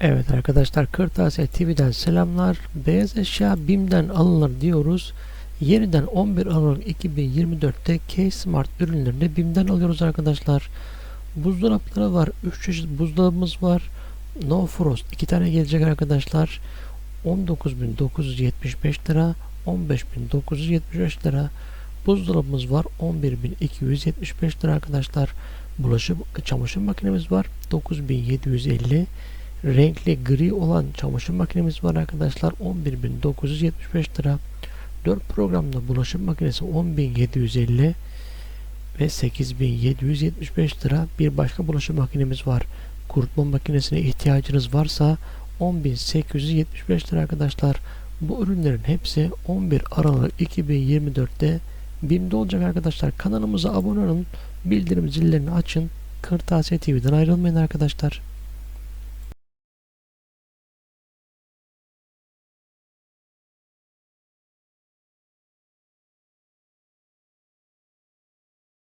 Evet arkadaşlar Kırtasiye TV'den selamlar. Beyaz eşya BİM'den alınır diyoruz. Yeniden 11 Aralık 2024'te K-Smart ürünlerini BİM'den alıyoruz arkadaşlar. Buzdolapları var. 3 çeşit buzdolabımız var. No Frost 2 tane gelecek arkadaşlar. 19.975 lira 15.975 lira buzdolabımız var 11.275 lira arkadaşlar bulaşık çamaşır makinemiz var 9.750 renkli gri olan çamaşır makinemiz var arkadaşlar. 11.975 lira. 4 programda bulaşık makinesi 10.750 ve 8.775 lira. Bir başka bulaşık makinemiz var. Kurutma makinesine ihtiyacınız varsa 10.875 lira arkadaşlar. Bu ürünlerin hepsi 11 Aralık 2024'te BİM'de olacak arkadaşlar. Kanalımıza abone olun bildirim zillerini açın. Kırtasiye TV'den ayrılmayın arkadaşlar